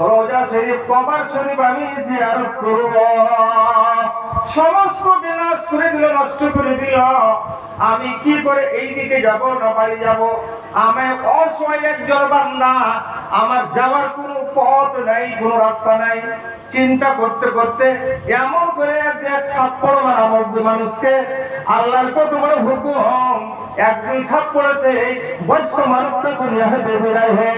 রোজা শরীফ শরীফ আমি জিয়ারত করব। সমস্ত বিনাশ করে দিল, নষ্ট করে দিল। আমি কি করে এই দিকে যাব না যাব? আমি অসহায় একজন বান্দা, আমার যাওয়ার কোনো পথ নাই, কোনো রাস্তা নাই। চিন্তা করতে করতে এমন করে থাপ্পড় মানুষকে। আল্লাহর কত বড় হুকুম। এক দুই থাপ্পড় বৈশ্য মানুষটা দুনিয়া হয়ে।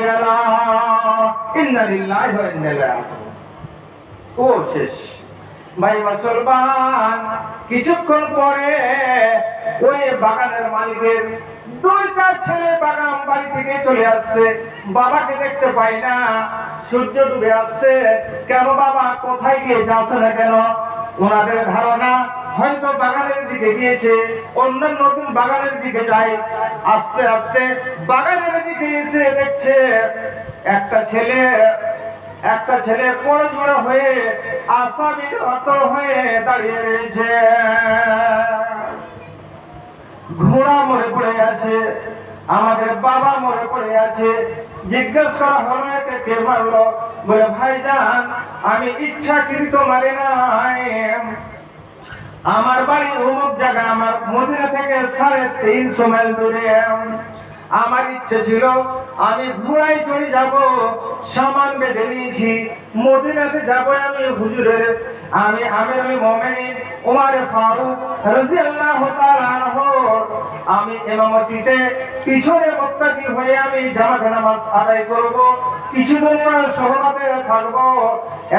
ও শেষ। ভাই মুসলমান, কিছুক্ষণ পরে ওই বাগানের মালিকের দুইটা ছেলে বাগান বাড়ি থেকে চলে আসছে। বাবাকে দেখতে পাই না। সূর্য ডুবে আসছে। কেন বাবা? কোথায় গিয়ে যাচ্ছে না কেন? ওনাদের ধারণা হয়তো বাগানের দিকে গিয়েছে। অন্য নতুন বাগানের দিকে যায়। আস্তে আস্তে বাগানের দিকে এসে দেখছে একটা ছেলে একটা ছেলে পড়ে জুড়ে হয়ে আসামির হত হয়ে দাঁড়িয়ে রয়েছে। ঘোড়া মরে পড়ে আছে, আমাদের বাবা মরে পড়ে আছে। জিজ্ঞেস করা হলো, একে কে মারলো? বলে, ভাইজান, আমি ইচ্ছাকৃত মারি নাই। আমার বাড়ি অমুক জায়গা, আমার মদিনা থেকে সাড়ে তিনশো মাইল দূরে। আমার ইচ্ছে ছিল আমি ঘোড়ায় চড়ে যাব, সামান বেঁধে নিয়েছি, মদিনাতে যাব আমি হুজুরের, আমি আমির আমি মোমেনি উমারে ফারুক তাআলা আনহু। আমি ইমামতিতে পিছনে মুক্তাদি হয়ে আমি জামাত নামাজ আদায় করব, কিছুদিন সহমতে থাকব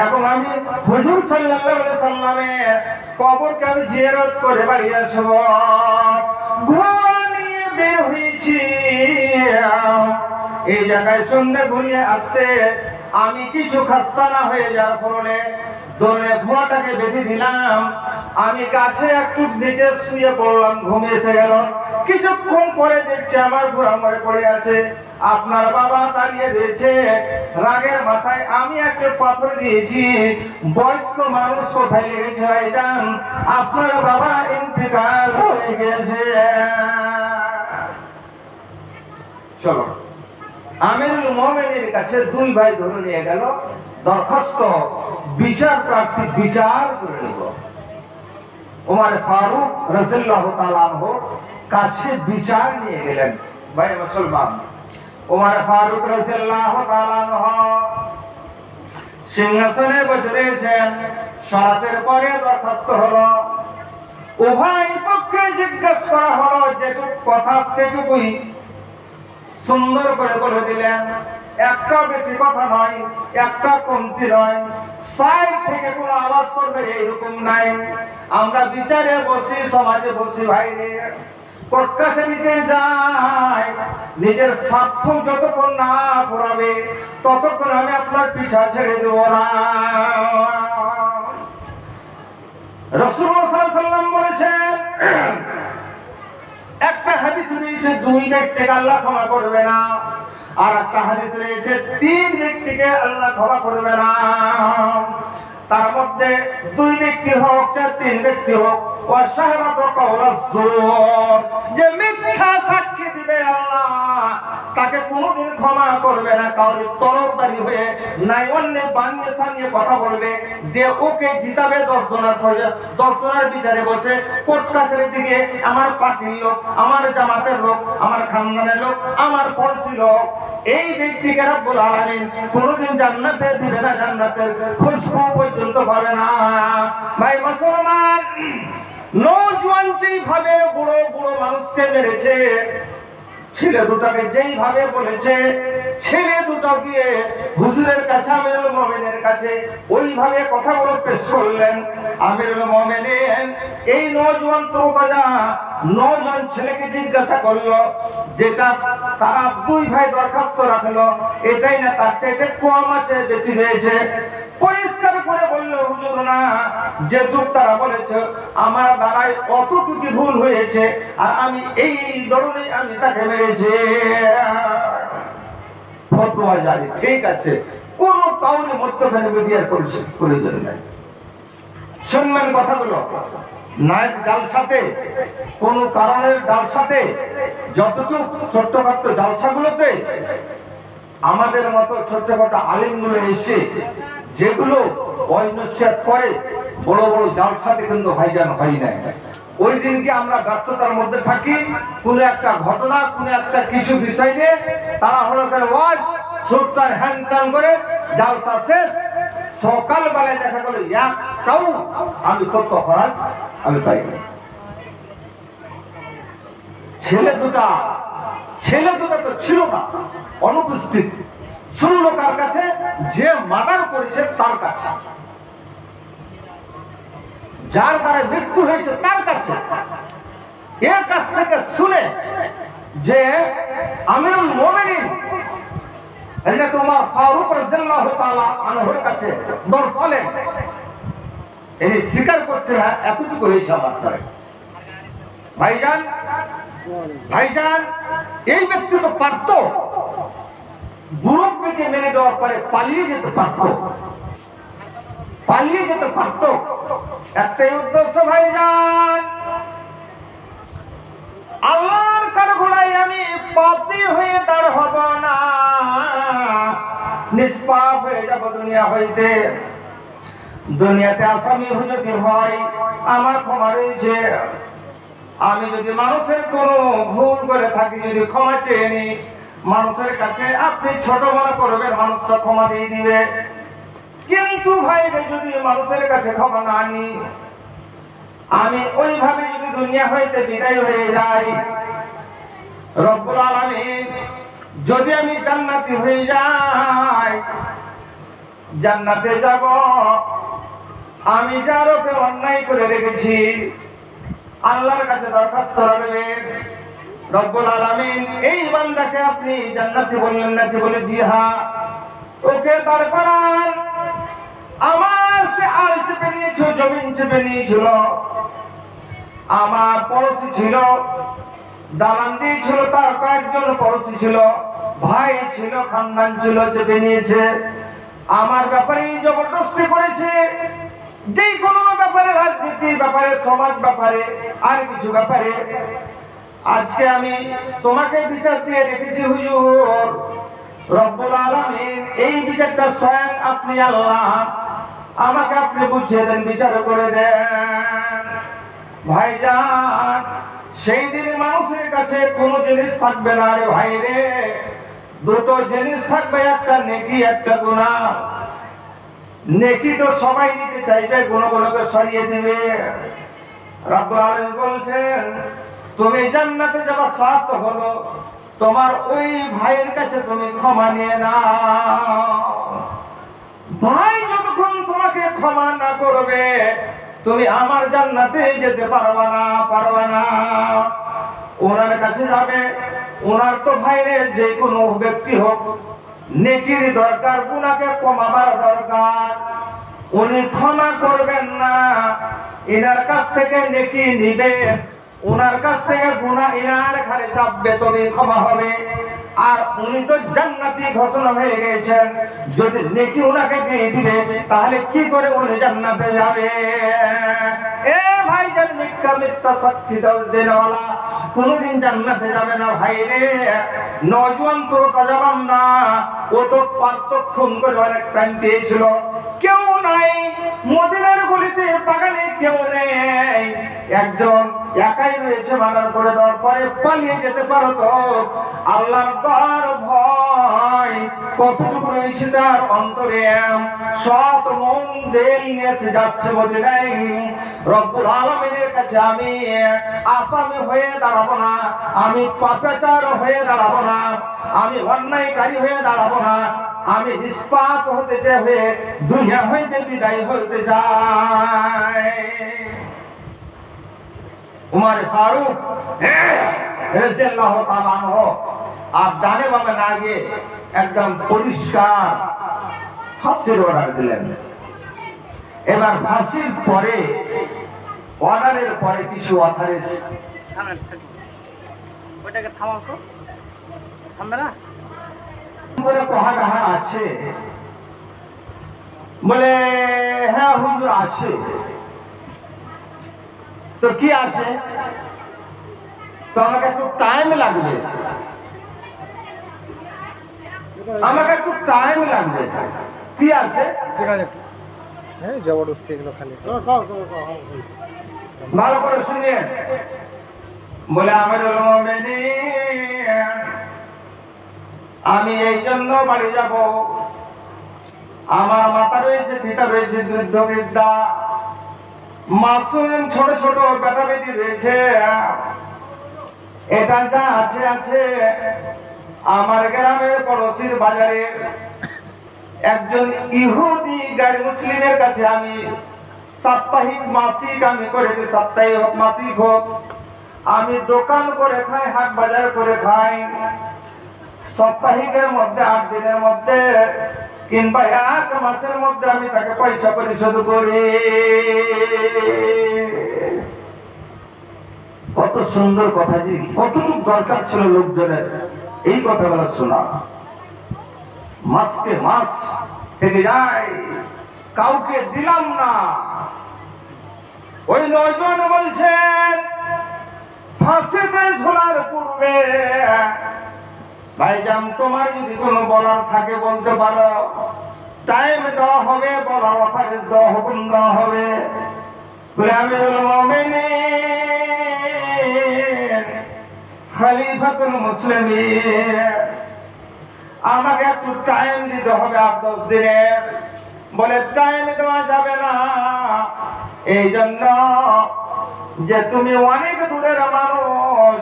এবং আমি হুজুর সাল্লাল্লাহু আলাইহি সাল্লামের কবরকে আমি জিয়ারত করে বাড়ি আসব। ঘোড়া হয়েছি। এই জায়গায় সন্ধ্যে ঘুরিয়ে আসছে। আমি কিছু খাস্তা না হয়ে যাওয়ার ফলে দৌড়ে ঘোড়াটাকে বেঁধে দিলাম। আমি কাছে একটু নিচে শুয়ে পড়লাম ঘুমিয়ে এসে গেল। কিছুক্ষণ পরে দেখছি আমার ঘোড়া মরে পড়ে আছে। আপনার বাবা দাঁড়িয়ে রয়েছে। রাগের মাথায় আমি একটা পাথর দিয়েছি। বয়স্ক মানুষ কোথায় লেগেছে ভাইজান আপনার বাবা ইন্তেকাল হয়ে গেছে। চলো। আমিরুল মোহামেনের কাছে দুই ভাই ধরে নিয়ে গেল, দরখাস্ত, বিচার প্রার্থী বিচার করে নিব ওমার ফারুক রাজিল্লাহ তালাহ কাছে বিচার নিয়ে গেলেন। ভাই মুসলমান ওমার ফারুক রাজিল্লাহ তালাহ সিংহাসনে বসে রয়েছেন সরাতের পরে দরখাস্ত হলো। উভয় পক্ষে জিজ্ঞেস করা হলো, যেটুক কথা সেটুকুই সুন্দর করে বলে দিলেন, একটা বেশি কথা নয়, একটা কমতি নয়। সাইড থেকে কোনো আওয়াজ করবে এইরকম নাই। আমরা বিচারে বসি, সমাজে বসি ভাই কোর্ট কাছারিতে যায় নিজের স্বার্থ যতক্ষণ না পড়াবে ততক্ষণ আমি আপনার পিছা ছেড়ে দেবো না। রসুল্লাহ সাল্লাম বলেছেন একটা হাদিস রয়েছে, দুই ব্যক্তিকে আল্লাহ ক্ষমা করবে না। আর একটা হাদিস রয়েছে, তিন ব্যক্তিকে আল্লাহ ক্ষমা করবে না। তার মধ্যে দুই ব্যক্তি হোক চার তিন ব্যক্তি হোক যে মিথ্যা করবে না কাউরি তরফদারি হয়ে নাই অন্য বানিয়ে সানিয়ে কথা বলবে, যে ওকে জিতাবে দশ জনের দশ জনের বিচারে বসে কোর্ট কাছারি দিকে আমার পার্টির লোক, আমার জামাতের লোক, আমার খানদানের লোক, আমার পড়শি লোক, এই ব্যক্তিকে রব্বুল আলামিন কোনোদিন জান্নাতে দিবে না জান্নাতের খুশবু পর্যন্ত পাবে না। ভাই মুসলমান নৌজওয়ান যেইভাবে বুড়ো বুড়ো মানুষকে মেরেছে, ছেলে দুটাকে যেইভাবে বলেছে ছেলে দুটো গিয়ে হুজুরের কাছে, আমিরুল মোমেনের কাছে ওইভাবে কথাগুলো পেশ করলেন। আমিরুল মোমেনের এই নজওয়ান তরুকাজা নজন ছেলেকে জিজ্ঞাসা করল, যেটা তারা দুই ভাই দরখাস্ত রাখল, এটাই না তার চাইতে কম আছে, বেশি হয়েছে। পরিষ্কার করে বলল, হুজুর, না, যেটুক তারা বলেছে, আমার দ্বারাই অতটুকু ভুল হয়েছে, আর আমি এই ধরনে আমি তাকে মেরেছি। ফতোয়া জারি ঠিক আছে। কোন কাউরে মধ্যখানে মিডিয়ার প্রয়োজন নাই শুনবেন কথাগুলো। নায়ক জালসাতে কোন কারণের জালসাতে যতটুকু ছোট্টখাট্ট জালসাগুলোতে আমাদের মতো ছোট ছোট আলিমগুলো এসে, যেগুলো বয়নসিয়াত করে, বড় বড় জালসাতে কিন্তু ভাইজান হয় নাই। ওই দিনকে আমরা ব্যস্ততার মধ্যে থাকি, কোনো একটা ঘটনা, কোনো একটা কিছু বিষয় নিয়ে তারা হলো করে ওয়াজ সুরতার হ্যান ত্যান করে জালসা শেষ, সকালবেলায় দেখা গেল একটাও আমি কত খরচ আমি পাই। ছেলে দুটা ছেলে দুটা তো ছিল না, অনুপস্থিত। শুনলো কার কাছে? যে মার্ডার করেছে তার কাছে। যার দ্বারা মৃত্যু হয়েছে তার কাছে এর কাছ থেকে শুনে যে আমিরুল মোমেনিন এটা তোমার ফারুক রাদিয়াল্লাহু তাআলা আনহুর কাছে দর্শনে ইনি স্বীকার না এতটুকু হয়েছে আমার দ্বারা। ভাইজান ভাইজান, এই ব্যক্তি তো পারত বুড়োকে মেনে দেওয়ার পরে পালিয়ে যেতে পারত। পালিয়ে যেতে পারত। একটাই উদ্দেশ্য, ভাইজান। আল্লাহর কারগুলাই আমি পাপি হয়ে দাঁড় হব না। নিষ্পাপ হয়ে যাব দুনিয়া হইতে। দুনিয়াতে আসামি যদি হয়? আমার ক্ষমা রয়েছে। আমি যদি মানুষের কোনো ভুল করে থাকি, যদি ক্ষমা চেয়ে নি, মানুষের কাছে আপনি ছোট মনে করবেন মানুষটা ক্ষমা দিয়ে দিবে। কিন্তু ভাই রে, যদি মানুষের কাছে ক্ষমা না নি আমি ওইভাবে যদি দুনিয়া হইতে বিদায় হয়ে যাই রব্বুল আলামিন যদি আমি জান্নাতি হয়ে যাই জান্নাতে যাব। আমি যার ওকে অন্যায় করে রেখেছি আল্লাহর কাছে দরখাস্ত রাখবে রব্বুল আলামিন এই বান্দাকে আপনি জান্নাতি বললেন নাকি বলে জি হ্যাঁ ওকে দাঁড় করান। আমার সে আল চেপে নিয়েছিল, জমিন চেপে নিয়েছিল। আমার পড়োশি ছিল, দালান দিয়েছিল, তার কয়েকজন পড়োশি ছিল, ভাই ছিল, খানদান ছিল, চেপে নিয়েছে। আমার ব্যাপারে জবরদস্তি করেছে। যে কোনো ব্যাপারে, রাজনীতি ব্যাপারে, সমাজ ব্যাপারে, আর কিছু ব্যাপারে। আজকে আমি তোমাকে বিচার দিয়ে রেখেছি, হুজুর। রব্বুল আলামিন, এই বিচারটা স্বয়ং আপনি আল্লাহ আমাকে আপনি বুঝিয়ে দেন, বিচার করে দেন। ভাইজান, সেই দিন মানুষের কাছে কোনো জিনিস থাকবে না রে ভাই রে। দুটো জিনিস থাকবে, একটা নেকি, একটা গুণা নেকি তো সবাই নিতে চাইবে গুণগুলোকে সরিয়ে দিবে। রব্বুল বলছেন, তুমি জান্নাতে যাওয়ার স্বার্থ হলো, তোমার ওই ভাইয়ের কাছে তুমি ক্ষমা নিয়ে নাও। ভাই, যতক্ষণ তোমাকে ক্ষমা না করবে, তুমি আমার জান্নাতে যেতে পারবা না পারবা না। ওনার কাছে যাবে, ওনার তো ভাইরে যে কোনো ব্যক্তি হোক, নেকির দরকার, গুনাকে কমাবার দরকার। উনি ক্ষমা করবেন না, এনার কাছ থেকে নেকি নিবে। ওনার কাছ থেকে গুনাহ ইনার ঘাড়ে চাপবে তবে ক্ষমা হবে। আর উনি তো জান্নাতি ঘোষণা হয়ে গেছেন যদি নেকি ওনাকে দিয়ে দিবে, তাহলে কি করে উনি জান্নাতে যাবে? এ ভাই জান মিথ্যা মিথ্যা সাক্ষী দাও দেনওয়ালা কোনোদিন জান্নাতে যাবে না ভাই রে। নজওয়ান তোর কাজাবান না। ও তো পার্থক্ষণ করে অনেক টাইম পেয়েছিল কেউ নাই। মদিনার গলিতে বাগানে কেউ নেই। একজন একাই রয়েছে মানার করে দেওয়ার পরে পালিয়ে যেতে পারো তো। আল্লাহর দর ভয়। কতটুকু রয়েছে তার অন্তরে? সৎ মন দিয়ে নিয়েছে যাচ্ছে মদিনায় রব্বুল আলমিনের কাছে আমি আসামি হয়ে দাঁড়াবো না। আমি পাপাচার হয়ে দাঁড়াবো না। আমি অন্যায়কারী হয়ে দাঁড়াবো না। আমি নিষ্পাপ হতে চাই, হয়ে দুনিয়া হইতে বিদায় হইতে চাই। উমার ফারুক আনহু আর ডানে বামে না গিয়ে একদম পরিষ্কার ফাঁসির অর্ডার দিলেন। এবার ফাঁসির পরে অর্ডারের পরে কিছু একটু। ওইটাকে থামাও তো। থামবে না? করে কহা যাহা আছে? বলে হ্যাঁ হুজুর আছে। তো কি আছে? তো আমাকে একটু টাইম লাগবে। আমাকে একটু টাইম লাগবে। কি আছে? হ্যাঁ জবরদস্তি এগুলো খালি। ভালো করে শুনিয়ে। বলে আমিরুল মুমিনিন আমি এই জন্য বাড়ি যাব। আমার মাথা রয়েছে পিতা রয়েছে বৃদ্ধ বৃদ্ধা মাসুম ছোট ছোট বেটা বেটি রয়েছে। এটা যা আছে আছে। আমার গ্রামের পড়োশির বাজারে একজন ইহুদি গাড়ি মুসলিমের কাছে আমি সাপ্তাহিক মাসিক আমি করেছি সাপ্তাহিক হোক, মাসিক হোক। আমি দোকান করে খাই, হাট বাজার করে খাই। সাপ্তাহিকের মধ্যে, আট দিনের মধ্যে কিংবা এক মাসের মধ্যে আমি তাকে পয়সা পরিশোধ করি। কত সুন্দর কথা জি, কতটুকু দরকার ছিল লোকজনের। এই কথাগুলো শোনা। মাসকে মাস থেকে যায়, কাউকে দিলাম না। ওই নয়জন বলছেন, ফাঁসিতে ঝোলার পূর্বে ভাইজান তোমার যদি কোনো বলার থাকে বলতে পারো। টাইম দেওয়া হবে, বলার অফারেজ দেওয়া হুকুম দেওয়া হবে। খলিফাতুল মুসলিমিন। আমাকে একটু টাইম দিতে হবে আট, দশ দিনের। বলে টাইম দেওয়া যাবে না। এই জন্য যে তুমি অনেক দূরের মানুষ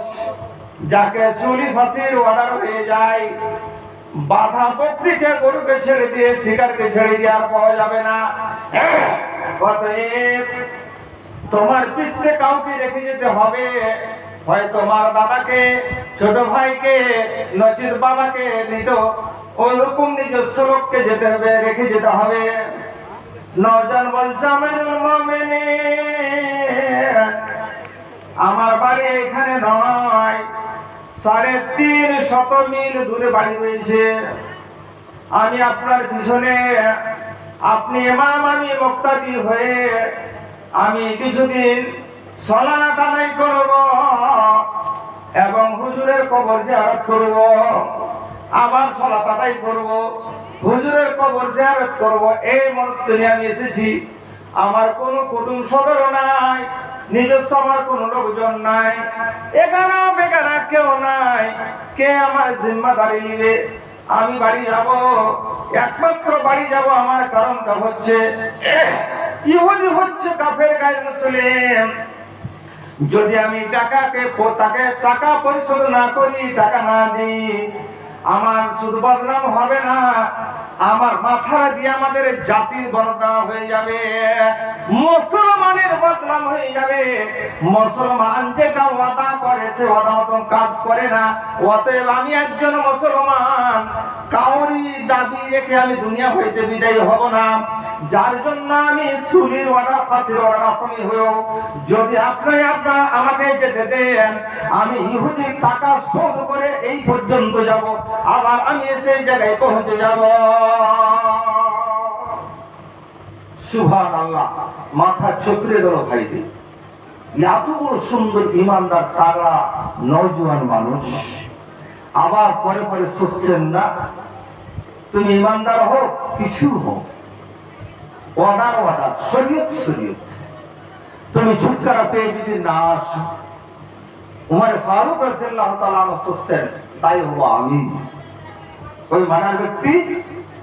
যাকে চুলি ফাঁসির অর্ডার হয়ে যায়, বাধা বকরিকে গরুকে ছেড়ে দিয়ে শিকারকে ছেড়ে দিয়ে আর পাওয়া যাবে না। অতএব তোমার পিছনে কাউকে রেখে যেতে হবে। হয় তোমার দাদাকে, ছোট ভাইকে নচিত বাবাকে, নিত ওরকম নিজস্ব লোককে যেতে হবে, রেখে যেতে হবে। নজন বলছে আমার বাড়ি এখানে নয়। সাড়ে তিন শত মিল দূরে বাড়ি রয়েছে। আমি আপনার পিছনে, আপনি এমাম আমি মুক্তাদি হয়ে আমি কিছুদিন সলাত করব এবং হুজুরের কবর জিয়ারত করব। আবার সলাত করব, হুজুরের কবর জিয়ারত করব। এই মনস্থলে আমি এসেছি। আমার কোনো কুটুম সদর নাই। নিজস্ব আমার কোনো লোকজন নাই। এখানে বেকারা কেউ নাই। কে আমার জিম্মাদারি নিবে? আমি বাড়ি যাব। একমাত্র বাড়ি যাব আমার কারণটা হচ্ছে ইহুদি হচ্ছে কাফের গায়ে মুসলিম। যদি আমি টাকাকে, তাকে টাকা পরিশোধ না করি, টাকা না দিই আমার শুধু বদনাম হবে না, আমার মাথা দিয়ে আমাদের জাতির বদনাম হয়ে যাবে, মুসলমানের বদনাম হয়ে যাবে। মুসলমান যেটা ওয়াদা করে, সে ওয়াদা মতন কাজ করে না। অতএব আমি একজন মুসলমান কাউরি দাবি রেখে আমি দুনিয়া হইতে বিদায়ী হব না। যার জন্য আমি সুলির অর্ডার ফাঁসির অর্ডার আসামি হয়েও, যদি আপনি আপনার আমাকে যেতে দেন, আমি ইহুদির টাকা শোধ করে এই পর্যন্ত যাব। আবার আমি সেই জায়গায় পৌঁছে যাব। আল্লাহ মাথা গেল ভাইদের এত বড় সুন্দর ইমানদার তারা নজওয়ান মানুষ। আবার পরে পরে সোচ্ছেন না, তুমি ইমানদার হোক কিছু হোক অর্ডার অর্ডার, শরীয়ত শরীয়ত। তুমি ছুটকারা পেয়ে যদি না আসো। উমার ফারুক রসিল্লাহ তালা সোচ্ছেন তাই হব আমি ওই মানার ব্যক্তি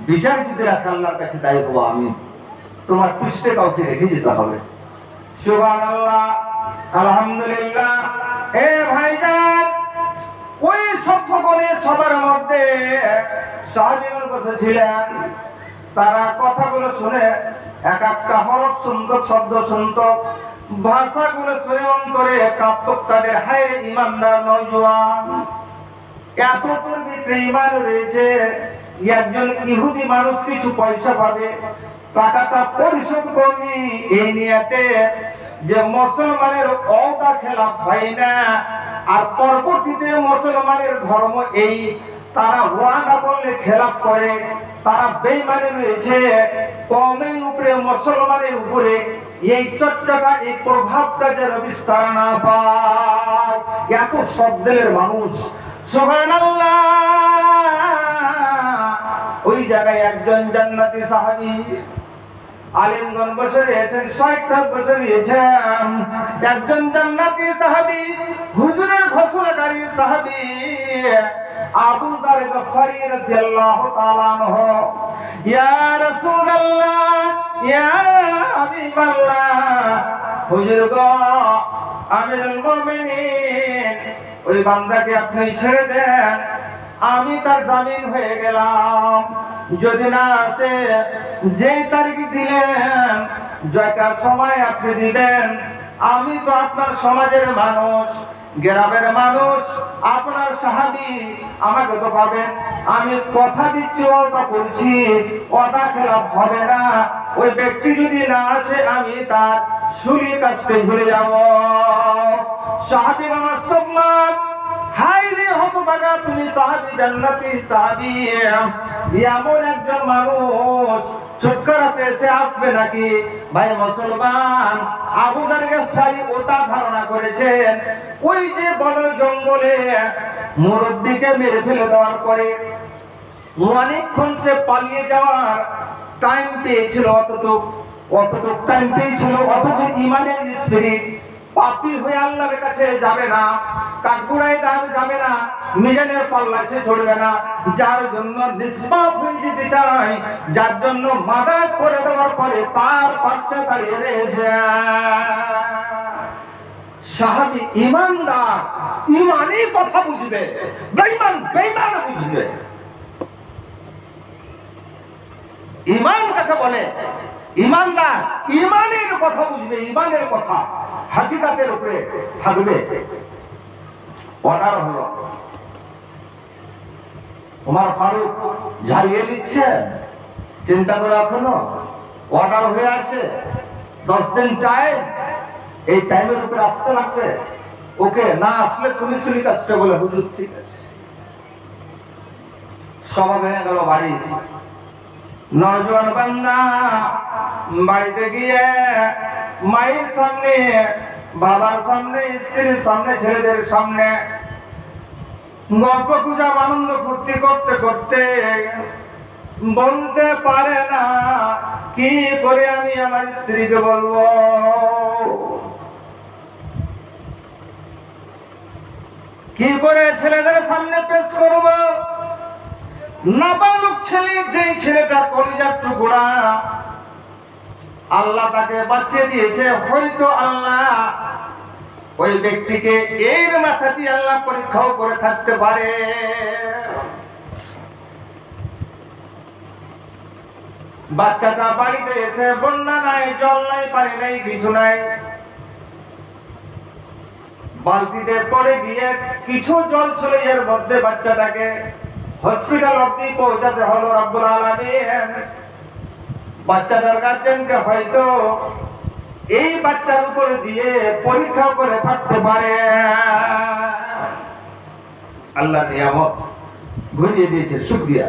বিচার যদি রাখে আল্লাহর কাছে তাই হব আমি তোমার পৃষ্ঠে কাউকে রেখে যেতে হবে। সুবান আল্লাহ আলহামদুলিল্লাহ। এ ভাইজান, ওই সভ্যগণে সবার মধ্যে সাহায্য বসেছিলেন তারা কথাগুলো শুনে এক একটা হরফ শুনত শব্দ শুনত ভাষাগুলো শুনে অন্তরে কাঁপত তাদের হায় ইমানদার নজওয়ান। এত তোর ভিতরে ইমান রয়েছে একজন ইহুদি মানুষ কিছু পয়সা পাবে, টাকাটা পরিশোধ করবি। এই নিয়েতে যে মুসলমানের অটা খেলাফ হয় না, আর পরবর্তীতে মুসলমানের ধর্ম এই, তারা ওয়াদা করলে খেলাপ করে, তারা বেইমানে রয়েছে। কমের উপরে, মুসলমানের উপরে এই চর্চাটা, এই প্রভাবটা যেন বিস্তার না পায়, এত শব্দের মানুষ। ওই জায়গায় একজন জান্নাতি সাহাবী আলিমগণ বসে রয়েছেন ষাট সাত বসে রয়েছেন। একজন জান্নাতি সাহাবী, হুজুরের ঘোষণাকারী সাহাবী আবু জার গফারি রাদিয়াল্লাহু তাআলা আনহু। ইয়া রাসূলুল্লাহ, ইয়া হাবিবাল্লাহ। হুজুর গো, আমিরুল মুমিনিন ওই বান্দাকে আপনি ছেড়ে দেন, আমি তার জামিন হয়ে গেলাম। যদি না আসে যে তারিখ দিলেন জয়কার সময় আপনি দিবেন, আমি তো আপনার সমাজের মানুষ, গ্রামের মানুষ, আপনার সাহাবি আমাকে তো পাবেন। আমি কথা দিচ্ছি ওটা বলছি ওটা খেলাপ হবে না। ওই ব্যক্তি যদি না আসে, আমি তার সুরি কাছতে ঝুলে যাব। সাহাবি আমার সম্মান। হাই রে হতভাগা, তুমি সাহাবি জান্নাতি সাহাবি। এমন একজন মানুষ ছুটকারা পেয়েছে আসবে নাকি? ভাই মুসলমান, আবু জারকে ফারি ওটা ধারণা করেছেন, ওই যে বন জঙ্গলে মুরব্বীকে মেরে ফেলে দেওয়ার পরে অনেকক্ষণ সে পালিয়ে যাওয়ার টাইম পেয়েছিল অতটুক অতটুক টাইম পেয়েছিল, অথচ ইমানের স্পিরিট পাপি হয়ে আল্লাহর কাছে যাবে না কাঠগুড়ায় দাম যাবে না মিজানের পাল্লা সে ছড়বে না। যার জন্য নিষ্পাপ হয়ে যেতে চায়, যার জন্য মাদার করে দেওয়ার পরে তার পাশে দাঁড়িয়ে রয়েছে। সাহাবি ইমানদার, ইমানই কথা বুঝবে, বেঈমান বেঈমান বুঝবে। ইমান কাকে বলে? ইমানদার, ইমানের কথা বুঝবে, ইমানের কথা হাকিকাতের উপরে থাকবে। অর্ডার হলো। তোমার ফারুক ঝালিয়ে দিচ্ছেন চিন্তা করে এখনও অর্ডার হয়ে আছে, দশ দিন টাইম এই টাইমের উপরে আসতে লাগবে। ওকে, না আসলে তুমি শুনি কাজটা বলে, হুজুর, ঠিক আছে। সভা ভেঙে গেল বাড়ি। নজওয়ান বান্দা, বাড়িতে গিয়ে মায়ের সামনে, বাবার সামনে, স্ত্রীর সামনে, ছেলেদের সামনে গল্প গুজব আনন্দ ফুর্তি করতে করতে বলতে পারে না, কি করে আমি আমার স্ত্রীকে বলব? কি করে ছেলেদের সামনে পেশ করব? নাবালক ছেলে যে ছেলেটা কলিজার টুকরা, আল্লাহ তাকে বাঁচিয়ে দিয়েছে। হয়তো আল্লাহ ওই ব্যক্তিকে এর মাথা দিয়ে আল্লাহ পরীক্ষাও করে থাকতে পারে। বাচ্চাটা বাড়িতে এসে বন্যা নাই, জল নাই, পানি নাই, কিছু নাই। বালতিতে পড়ে গিয়ে কিছু জল ছিল এর মধ্যে বাচ্চাটাকে। হসপিটাল অব্দি পৌঁছাতে হলো রব্বুল আলামিন। বাচ্চাটার গার্জেনকে হয়তো এই বাচ্চার উপরে দিয়ে পরীক্ষা করে থাকতে পারে। আল্লাহ নিয়ামত ঘুরিয়ে দিয়েছে, শুক্রিয়া।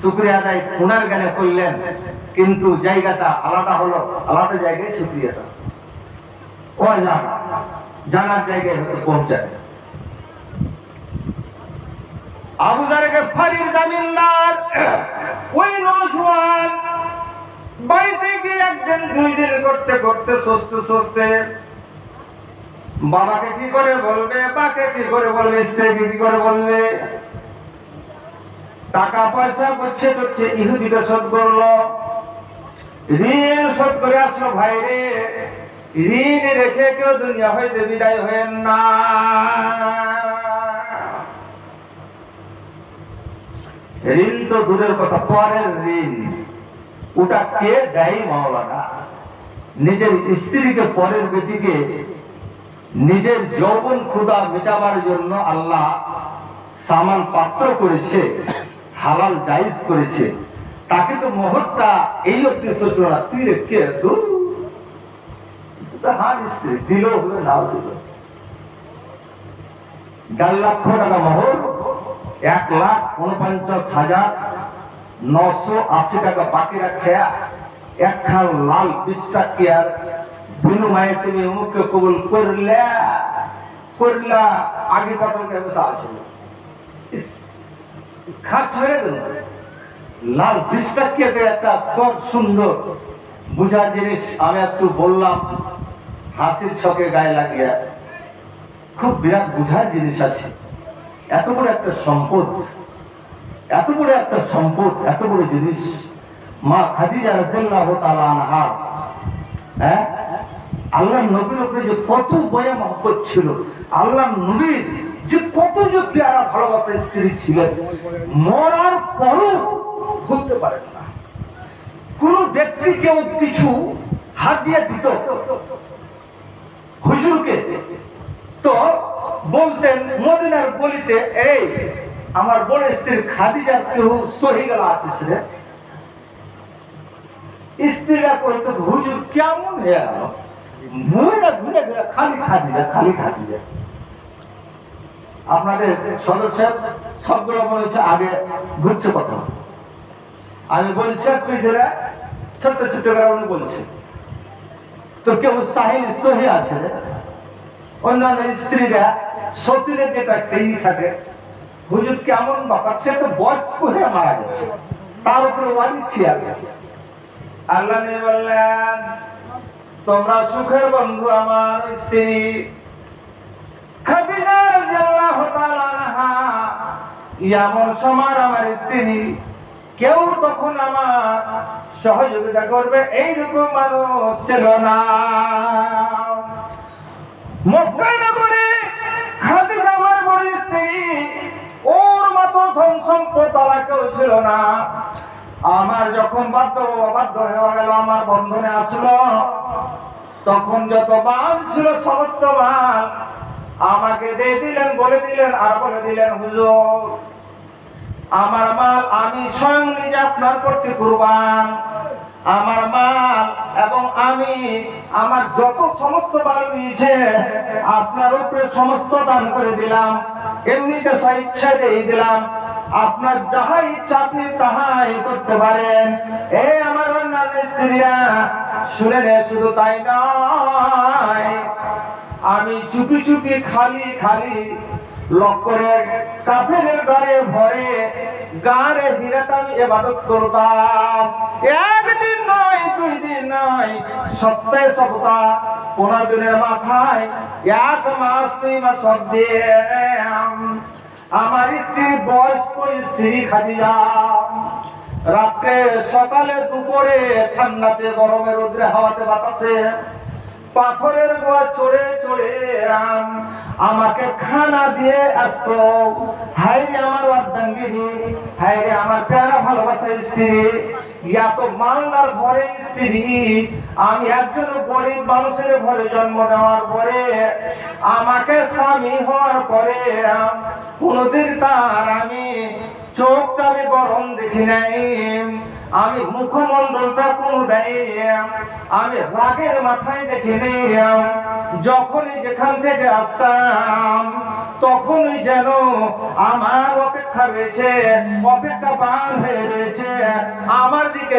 শুক্রিয়া আদায় ওনার জ্ঞানে করলেন, কিন্তু জায়গাটা আলাদা হলো, আলাদা জায়গায় শুক্রিয়াটা ও জানা জানার জায়গায় পৌঁছায়। আবু জারকে ফারির জামিনদার। ওই নজওয়ান বাড়িতে গিয়ে একদিন, দুই দিন করতে করতে সুস্থ সুস্থে বাবাকে কি করে বলবে বাকে কি করে বলবে, স্ত্রীকে কি করে বলবে? টাকা পয়সা করছে করছে ইহুদিকে শোধ করল। ঋণ শোধ করে আসলো, ভাই রে, ঋণ রেখে কেউ দুনিয়া হইতে বিদায় হয়েন না। ঋণ তো দূরের কথা, পরের ঋণ। ওটা কে দেয় মাওলানা? নিজের স্ত্রীকে, পরের বেটিকে, নিজের যৌবন ক্ষুদা মেটাবার জন্য আল্লাহ সামান পাত্র করেছে, হালাল জাইজ করেছে। তাকে তো মোহরটা এই অব্দি সোচল না তুই রে কে তু? হার স্ত্রী দিল হলো নাও দিল দেড় লক্ষ টাকা মোহর এক লাখ উনপঞ্চাশ হাজার নশো আশি টাকা বাকি রাখে একখান লাল বিশটা কেয়ার বিনিময়ে তুমি মুখে কবুল করলে করলা আগে পটলকে বসা ইস, খাট ছেড়ে দিল। লাল বৃষ্টাকিয়াতে একটা খুব সুন্দর বুঝার জিনিস আমি একটু বললাম হাসির ছকে গায়ে লাগিয়া। খুব বিরাট বুঝার জিনিস আছে। এত বড় একটা সম্পদ, এত বড় একটা সম্পদ, এত বড় জিনিস। মা খাদিজা রাদিয়াল্লাহু তাআলা আনহা হ্যাঁ? আল্লাহ নবীর উপরে যে কত বয়া মহব্বত ছিল আল্লাহ নবীর যে কত যে পেয়ারা ভালোবাসা স্ত্রী ছিলেন, মরার পরও ভুলতে পারেন না। কোন ব্যক্তি কেউ কিছু হাত দিয়ে দিত, হুজুরকে। তো বলতেন, মদিনার গলিতে, এই, আমার বড় স্ত্রীর খাদিজার কেউ সহি গেল আছে রে? স্ত্রীরা কইতো, হুজুর কেমন হয়ে গেল মহিলা ঘুরে ঘুরে খালি খাদিজা খালি খাদিজা। আপনাদের সদস্য সবগুলো মনে হচ্ছে আগে ঘুরছে কথা। আমি বলছি তুই যেটা ছোট্ট ছোট্ট করে উনি বলছে তো কেউ সাহিল সহি আছে। অন্যান্য স্ত্রীরা সতীনের যেটা ই থাকে, হুজুর কেমন ব্যাপার সে তো বয়স্ক হয়ে মারা গেছে। তার উপরে ওয়ালি খেয়াল আল্লাহ নবী বললেন, তোমরা সুখের বন্ধু আমার স্ত্রী। খাদিজা রাদিয়াল্লাহু তাআলা আনহা, এমন সময় আমার স্ত্রী কেউ তখন আমার সহযোগিতা করবে, এইরকম মানুষ ছিল না। মক্কা ধন সম্পদ তারা কেউ ছিল না। আমার যখন বাধ্য অবাধ্য হয়ে গেল, আমার বন্ধনে আসলো। তখন যত মাল ছিল, সমস্ত মাল আমাকে দিয়ে দিলেন, বলে দিলেন, আর বলে দিলেন, হুজুর, আমার মাল আমি স্বয়ং নিজে আপনার প্রতি কুরবান। আমার মাল এবং আমি, আমার যত সমস্ত মাল দিয়েছে আপনার উপরে সমস্ত দান করে দিলাম। এমনিতে স্বেচ্ছা দিয়ে দিলাম। আপনার যাহা ইচ্ছা আপনি তাহাই করতে পারেন। এ আমার অন্যান্য স্ত্রীরা, শুনে নে, শুধু তাই নয়, আমি চুপি চুপি খালি খালি লক্করে কাফেরের ঘরে ভরে গারে হিরাত আমি এবাদত করতাম। একদিন নয়, দুই দিন নয়, সপ্তাহে সপ্তাহ, পনেরো দিনের মাথায় এক মাস, দুই মাস দিয়ে আমার স্ত্রী বয়স্ক স্ত্রী খাদিজা রাত্রে সকালে দুপুরে ঠান্ডাতে গরমে রোদ্রে হাওয়াতে বাতাসে পাথরের গোয়া চড়ে চড়ে আম আমাকে খানা দিয়ে আসতো। হাই রে আমার অর্ধাঙ্গিনী হাই রে আমার প্যারা ভালোবাসার স্ত্রী এত মালদার ঘরে স্ত্রী। আমি একজন গরিব মানুষের ঘরে জন্ম নেওয়ার পরে আমাকে স্বামী হওয়ার পরে আম, কোনোদিন তার আমি চোখটা আমি গরম দেখি নাই। আমি মুখমন্ডলটা কোনো দেয়। আমি রাগের মাথায় দেখি নেই। যখনই যেখান থেকে আসতাম, তখনই যেন আমার অপেক্ষা রয়েছে, অপেক্ষা পার হয়ে রয়েছে, আমার দিকে